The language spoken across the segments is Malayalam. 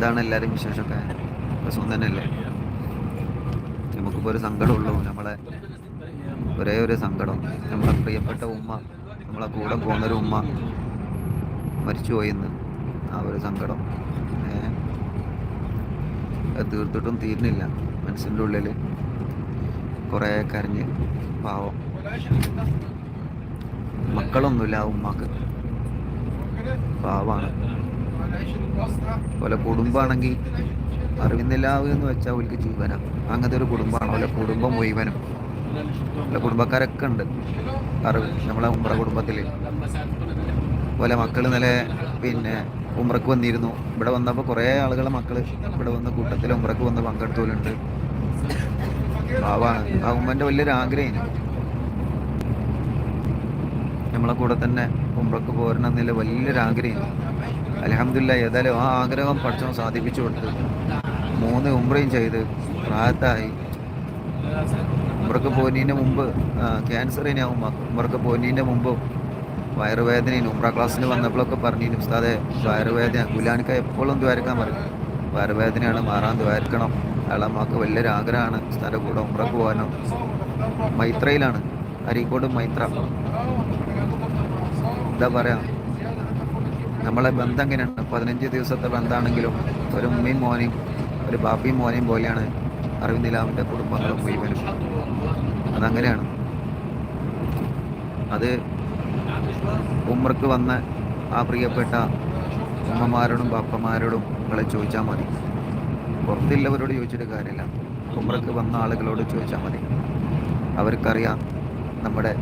ഇതാണ് എല്ലാവരും വിശേഷമൊക്കെ. പ്രശ്നം തന്നെയല്ലേ? നമുക്കിപ്പോൾ ഒരു സങ്കടമുള്ളൂ നമ്മളെ ഒരേ ഒരു സങ്കടം. നമ്മളെ പ്രിയപ്പെട്ട ഉമ്മ നമ്മളെ കൂടെ പോകുന്നൊരു ഉമ്മ മരിച്ചു പോയിന്ന് ആ ഒരു സങ്കടം. അത് തീർത്തിട്ടും തീരുന്നില്ല. മനസ്സിന്റെ ഉള്ളിൽ കുറേ കരഞ്ഞ് പാവം. മക്കളൊന്നുമില്ല ആ ഉമ്മക്ക്. പാവാണ്. പോലെ കുടുംബമാണെങ്കിൽ അറിവിന്നില്ലാവ് എന്ന് വെച്ചാൽ ഓൽക്ക് ജീവന. അങ്ങനത്തെ ഒരു കുടുംബമാണ്. ഓലെ കുടുംബം മുഴുവനും. ഓലെ കുടുംബക്കാരൊക്കെ ഉണ്ട്. അറിവ്. നമ്മളെ ഉമ്ര കുടുംബത്തിൽ ഓലെ മക്കൾ ഇന്നലെ പിന്നെ ഉമ്രക്ക് വന്നിരുന്നു. ഇവിടെ വന്നപ്പോൾ കുറേ ആളുകളെ മക്കൾ ഇവിടെ വന്ന കൂട്ടത്തിൽ ഉമ്രക്ക് വന്ന് പങ്കെടുത്തോലുണ്ട് ആ ഉമ്മന്റെ വലിയൊരു ആഗ്രഹം നമ്മളെ കൂടെ തന്നെ ഉമ്രക്ക് പോരണം എന്നുള്ള വലിയൊരു ആഗ്രഹം. അലഹമില്ല ഏതായാലും ആ ആഗ്രഹം പഠിച്ചവൻ സാധിപ്പിച്ചു കൊടുത്ത്. മൂന്ന് ഉമ്രയും ചെയ്ത് പ്രായത്തായി ഉമ്രക്ക് പോകുന്നതിന് മുമ്പ് ക്യാൻസറിനെ ഉമ്രക്ക് പോകുന്നതിന്റെ മുമ്പ് വയറുവേദനയും ഉമ്ര ക്ലാസ്സിന് വന്നപ്പോഴൊക്കെ പറഞ്ഞിരുന്നു ഉസ്താദെ വയറുവേദന. ഗുലാനിക്ക എപ്പോഴും ദ്വാരക്കാൻ പറയും. വയറുവേദനയാണ് മാറാൻ ദ്വാരക്കണം. അയാളമ്മക്ക് വലിയൊരു ആഗ്രഹമാണ് ഉസ്താദിന്റെ കൂടെ ഉമ്രക്ക് പോകാനും. മൈത്രയിലാണ് അരീക്കോട് മൈത്ര. എന്താ പറയാ? നമ്മളെ ബന്ധം എങ്ങനെയാണ് പതിനഞ്ച് ദിവസത്തെ ബന്ധമാണെങ്കിലും ഒരു ഉമ്മയും മോനെയും ഒരു ബാപ്പയും മോനെയും പോലെയാണ് അറിവിന്ദിലാവിന്റെ കുടുംബങ്ങളും മുഴുവനും. അതങ്ങനെയാണ്. അത് ഉമ്മർക്ക് വന്ന ആ പ്രിയപ്പെട്ട ഉമ്മമാരോടും ബാപ്പമാരോടും നിങ്ങളെ ചോദിച്ചാൽ മതി. പുറത്തുള്ളവരോട് ചോദിച്ചിട്ട് കാര്യമില്ല. ഉമ്മർക്ക് വന്ന ആളുകളോട് ചോദിച്ചാൽ മതി. അവർക്കറിയാം നമ്മുടെ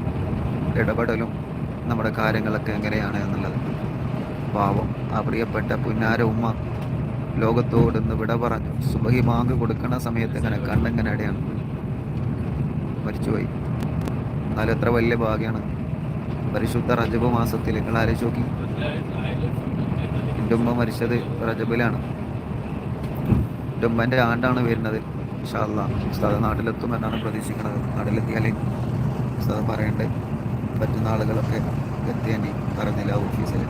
ഇടപെടലും നമ്മുടെ കാര്യങ്ങളൊക്കെ എങ്ങനെയാണ് എന്നുള്ളത്. പാവം ആ പ്രിയപ്പെട്ട പുന്നാര ഉമ്മ ലോകത്തോട് ഇന്ന് വിട പറഞ്ഞു. സുബഹി മാങ്ങ് കൊടുക്കണ സമയത്ത് ഇങ്ങനെ കണ്ണിങ്ങനെ അടയാണ്. മരിച്ചുപോയി. എന്നാലും എത്ര വലിയ ഭാഗ്യമാണ് പരിശുദ്ധ റജബ് മാസത്തിൽ നിങ്ങൾ ആലോചിച്ച് നോക്കി എന്റെ ഉമ്മ മരിച്ചത് റജബിലാണ്. എന്റെ ഉമ്മന്റെ ആണ്ടാണ് വരുന്നത്. ഇൻഷാല്ല ഉസ്താദ് നാട്ടിലെത്തും എന്നാണ് പ്രതീക്ഷിക്കുന്നത് നാട്ടിലെത്തിയാലേ ഉസ്താദ് പറയണ്ടേ? പറ്റുന്ന ആളുകളൊക്കെ എത്തിയേണ്ടി പറഞ്ഞില്ല ഓഫീസിൽ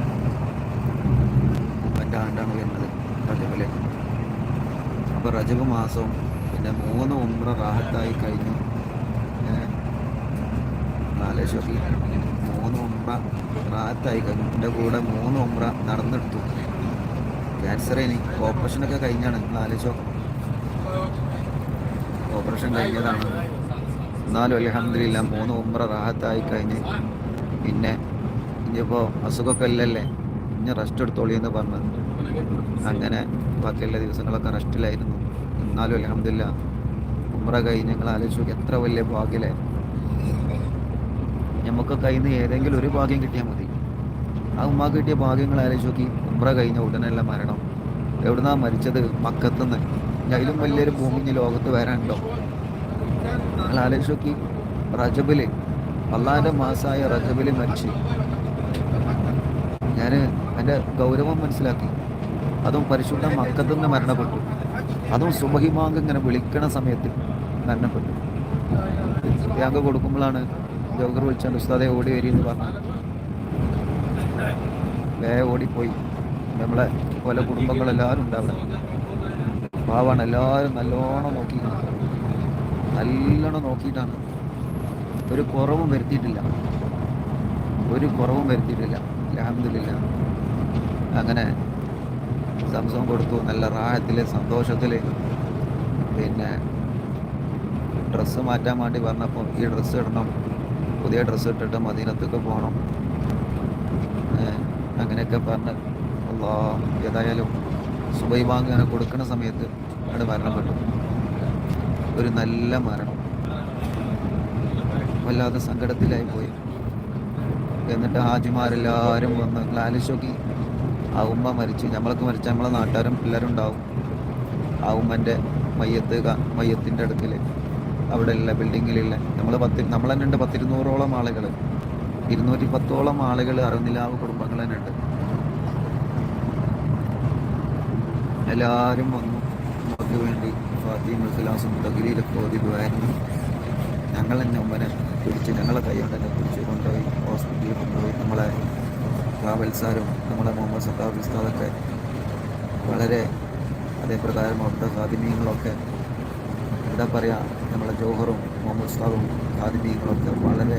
മറ്റേ ആണ്ടാണ് വരുന്നത്. റജബിൽ അപ്പോൾ റജബ് മാസവും പിന്നെ മൂന്ന് ഉമ്ര റാഹത്തായി കഴിഞ്ഞു. നോക്കി മൂന്ന് ഉമ്ര റാഹത്തായി കഴിഞ്ഞു. എന്റെ കൂടെ മൂന്ന് ഉമ്ര നടന്നെടുത്തു. ക്യാൻസർ ഇനി ഓപ്പറേഷനൊക്കെ കഴിഞ്ഞാണ്. ആലോചിച്ച് ഓപ്പറേഷൻ കഴിഞ്ഞതാണ്. എന്നാലും അലഹമില്ല മൂന്ന് ഉമ്ര റാഹത്തായി കഴിഞ്ഞ്. പിന്നെ ഇനിയിപ്പോൾ അസുഖമൊക്കെ ഇല്ലല്ലേ? ഇനി റെസ്റ്റ് എടുത്തോളി എന്ന് പറഞ്ഞത് അങ്ങനെ ബാക്കിയുള്ള ദിവസങ്ങളൊക്കെ റെസ്റ്റിലായിരുന്നു എന്നാലും അലഹമില്ല ഉമ്ര കഴിഞ്ഞ് ഞങ്ങൾ ആലോചിച്ചു എത്ര വലിയ ഭാഗ്യല്ലേ? നമുക്ക് കയ്യിൽ നിന്ന് ഏതെങ്കിലും ഒരു ഭാഗ്യം കിട്ടിയാൽ മതി. ആ ഉമ്മ കിട്ടിയ ഭാഗ്യങ്ങൾ ആലോചിച്ച് നോക്കി ഉമ്ര കഴിഞ്ഞ ഉടനെയുള്ള മരണം. എവിടുന്നാ മരിച്ചത്? മക്കത്തുനിന്ന് അതിലും വലിയൊരു ഭൂമി ലോകത്ത് വരാനുണ്ടോ? നിങ്ങൾ ആലോചിച്ച് നോക്കി. റജബിൽ അള്ളാഹിന്റെ മാസമായ റജബിൽ മരിച്ചു. ഞാൻ എന്റെ ഗൗരവം മനസ്സിലാക്കി. അതും പരിശുദ്ധ മക്കത്തുനിന്ന് മരണപ്പെട്ടു. അതും സുബഹിമാങ്ക് ഇങ്ങനെ വിളിക്കണ സമയത്ത് മരണപ്പെട്ടു. ത്യാഗം കൊടുക്കുമ്പോഴാണ് ജോഗർ വിളിച്ചാൽ ഉസ്താദെ ഓടി വരിയെന്ന് പറഞ്ഞു. വേ ഓടിപ്പോയി. നമ്മളെ പല കുടുംബങ്ങളെല്ലാവരും ഉണ്ടാവണം. പാവാണ് എല്ലാവരും നല്ലോണം നോക്കി. നല്ലോണം നോക്കിയിട്ടാണ്. ഒരു കുറവും വരുത്തിയിട്ടില്ല. ഒരു കുറവും വരുത്തിയിട്ടില്ല. അലഹമില്ല അങ്ങനെ സംസം കൊടുത്തു. നല്ല റാഹത്തിൽ സന്തോഷത്തിൽ പിന്നെ ഡ്രസ്സ് മാറ്റാൻ വേണ്ടി പറഞ്ഞപ്പോൾ ഈ ഡ്രസ്സ് ഇടണം. പുതിയ ഡ്രസ്സ് ഇട്ടിട്ട് മദീനത്തൊക്കെ പോകണം. അങ്ങനെയൊക്കെ പറഞ്ഞ് അല്ലാ ഏതായാലും സുബൈ വാങ്ങി അങ്ങനെ കൊടുക്കുന്ന സമയത്ത് അവിടെ മരണപ്പെട്ടു. ഒരു നല്ല മരണം. വല്ലാതെ സങ്കടത്തിലായി പോയി. എന്നിട്ട് ഹാജിമാരെല്ലാവരും വന്ന് ലാലിശോക്കി ആ ഉമ്മ മരിച്ചു. നമ്മളൊക്കെ മരിച്ച നമ്മളെ നാട്ടുകാരും എല്ലാവരും ഉണ്ടാവും ആ ഉമ്മന്റെ മയ്യത്ത് മയ്യത്തിന്റെ അടുക്കൽ അവിടെ ഉള്ള ബിൽഡിങ്ങിലുള്ള നമ്മൾ പത്ത് നമ്മൾ തന്നെ ഉണ്ട് പത്തിരുന്നൂറോളം ആളുകൾ ഇരുന്നൂറ്റി പത്തോളം ആളുകൾ അറിഞ്ഞില്ലാവ് കുടുംബങ്ങൾ തന്നെ ഉണ്ട് എല്ലാവരും വന്നു. നമുക്ക് വേണ്ടി ഫാത്തിയും മുസ്ലാസും തകിലയിലൊക്കെ ഓതിടുമായിരുന്നു ഞങ്ങൾ തന്നെ ഉമ്മനെ പിടിച്ച് ഞങ്ങളെ കൈകൊണ്ട് തന്നെ പിടിച്ച് കൊണ്ടുപോയി ഹോസ്പിറ്റലിൽ കൊണ്ടുപോയി. നമ്മളെ ട്രാവൽസാരും നമ്മളെ മുഹമ്മദ് സത്താബ് ഉസ്താദൊക്കെ വളരെ അതേപ്രകാരം അവിടുത്തെ സാധിനീയങ്ങളൊക്കെ എന്താ പറയുക നമ്മളെ ജോഹറും മുഹമ്മദ് ഉസ്താദും സാധിനീയങ്ങളൊക്കെ വളരെ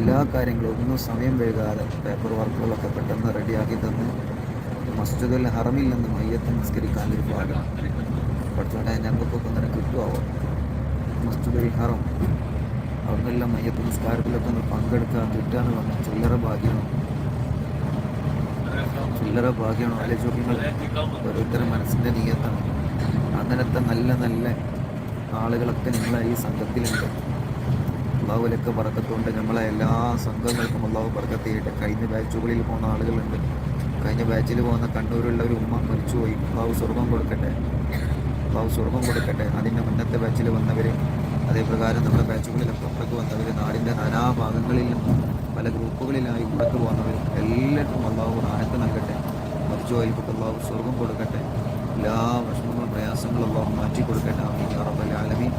എല്ലാ കാര്യങ്ങളും ഒന്നും സമയം വൈകാതെ പേപ്പർ വർക്കുകളൊക്കെ പെട്ടെന്ന് റെഡിയാക്കി തന്ന് മസ്ജിദുൽ ഹറമിൽ നിന്ന് മയ്യത്ത് നിസ്കരിക്കാൻ ഒരു ഭാഗം പഠിച്ചോട്ടെ ഞങ്ങൾക്കൊക്കെ അങ്ങനെ കിട്ടുമാവോ മസ്ജിദ് ഹറം അവിടെല്ലാം നിന്നെല്ലാം മയ്യത്ത് നിസ്കാരത്തിലൊക്കെ ഒന്ന് പങ്കെടുക്കാൻ കിട്ടാന്ന് പറഞ്ഞ ചില്ലറ ഭാഗ്യമാണ്. ചില്ലറ ഭാഗ്യമാണ്. ആലോചിക്കുമ്പോൾ ഓരോരുത്തരുടെ മനസ്സിന്റെ നീയത്താണ്. അങ്ങനത്തെ നല്ല നല്ല ആളുകളൊക്കെ നിങ്ങളെ ഈ സംഘത്തിലുണ്ട്. അള്ളാഹുലൊക്കെ പറക്കത്തുകൊണ്ട് നമ്മളെ എല്ലാ സംഘങ്ങൾക്കും അള്ളാഹു പറക്കത്ത് ചെയ്യട്ടെ കഴിഞ്ഞ ബാച്ചുകളിൽ പോകുന്ന ആളുകളുണ്ട്. കഴിഞ്ഞ ബാച്ചിൽ പോകുന്ന കണ്ണൂരുള്ള ഒരു ഉമ്മ മരിച്ചുപോയി. അള്ളാഹു സ്വർഗം കൊടുക്കട്ടെ. അള്ളാഹു സ്വർഗം കൊടുക്കട്ടെ. അതിന്റെ മുന്നത്തെ ബാച്ചിൽ വന്നവർ അതേപ്രകാരം നമ്മുടെ ബാച്ചുകളിലൊക്കെ പുറത്തേക്ക് വന്നവർ നാടിന്റെ നാനാഭാഗങ്ങളിലും പല ഗ്രൂപ്പുകളിലായി പുറത്ത് പോകുന്നവർ എല്ലാവർക്കും അള്ളാഹു ആനത്ത് നൽകട്ടെ. മരിച്ചുപോയവർക്ക് അള്ളാഹു സ്വർഗം കൊടുക്കട്ടെ. എല്ലാ വിഷമങ്ങളും പ്രയാസങ്ങളും അള്ളാഹു മാറ്റി കൊടുക്കട്ടെ ആമീൻ